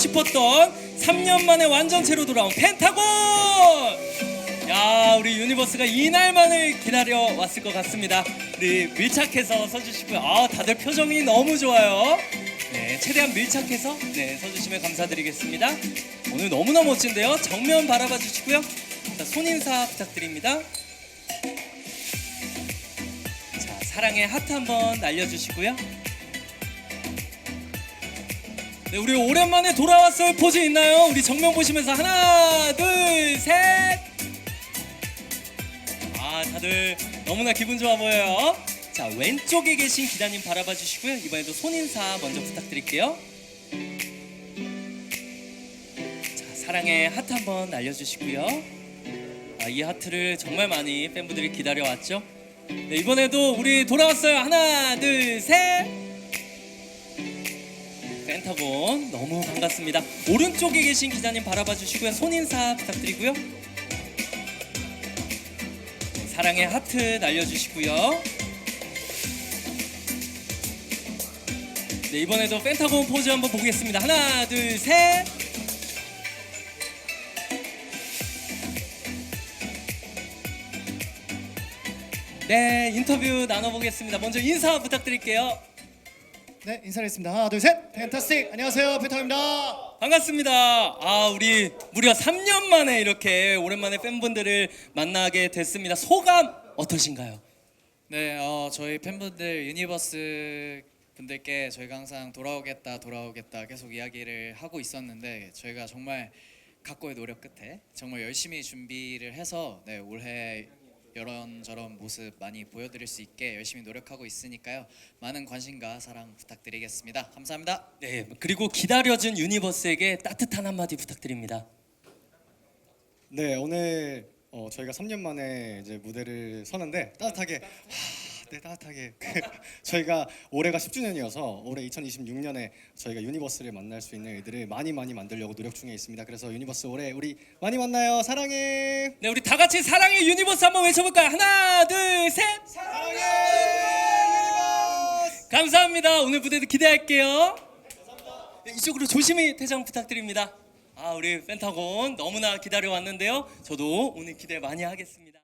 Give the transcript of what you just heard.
싶었던 3년 만에 완전체로 돌아온 펜타곤! 야, 우리 유니버스가 이날만을 기다려 왔을 것 같습니다. 우리 밀착해서 서주시고요. 아, 다들 표정이 너무 좋아요. 네, 최대한 밀착해서 네, 서주시면 감사드리겠습니다. 오늘 너무나 멋진데요. 정면 바라봐 주시고요. 자, 손인사 부탁드립니다. 자, 사랑의 하트 한번 날려주시고요. 네, 우리 오랜만에 돌아왔어요. 포즈 있나요? 우리 정면 보시면서 하나, 둘, 셋. 아, 다들 너무나 기분 좋아 보여요. 자, 왼쪽에 계신 기다님 바라봐 주시고요. 이번에도 손 인사 먼저 부탁드릴게요. 자, 사랑의 하트 한번 날려주시고요. 아, 이 하트를 정말 많이 팬분들이 기다려 왔죠. 네, 이번에도 우리 돌아왔어요. 하나, 둘, 셋. 펜타곤 너무 반갑습니다. 오른쪽에 계신 기자님 바라봐 주시고요. 손인사 부탁드리고요. 네, 사랑의 하트 날려주시고요. 네, 이번에도 펜타곤 포즈 한번 보겠습니다. 하나, 둘, 셋. 네, 인터뷰 나눠보겠습니다. 먼저 인사 부탁드릴게요. 네 인사드리겠습니다 하나 둘 셋 펜타스틱 안녕하세요 펜타입니다 반갑습니다. 아, 우리 무려 3년 만에 이렇게 오랜만에 팬분들을 만나게 됐습니다. 소감 어떠신가요? 네, 어, 저희 팬분들 유니버스 분들께 저희가 항상 돌아오겠다, 돌아오겠다 계속 이야기를 하고 있었는데 저희가 정말 각고의 노력 끝에 정말 열심히 준비를 해서 네, 올해 이런저런 모습 많이 보여드릴 수 있게 열심히 노력하고 있으니까요. 많은 관심과 사랑 부탁드리겠습니다. 감사합니다. 네, 그리고 기다려준 유니버스에게 따뜻한 한마디 부탁드립니다. 네 오늘 어, 저희가 3년 만에 이제 무대를 서는데 따뜻하게 하, 네 따뜻하게 그, 저희가 올해가 10주년이어서 올해 2026년에 저희가 유니버스를 만날 수 있는 일들을 많이 많이 만들려고 노력 중에 있습니다. 그래서 유니버스 올해 우리 많이 만나요. 사랑해. 네, 우리 다 같이 사랑의 유니버스 한번 외쳐볼까요? 하나, 둘, 셋. 사랑해 유니버스. 감사합니다. 오늘 무대도 기대할게요. 네, 이쪽으로 조심히 퇴장 부탁드립니다. 아, 우리 펜타곤 너무나 기다려 왔는데요. 저도 오늘 기대 많이 하겠습니다.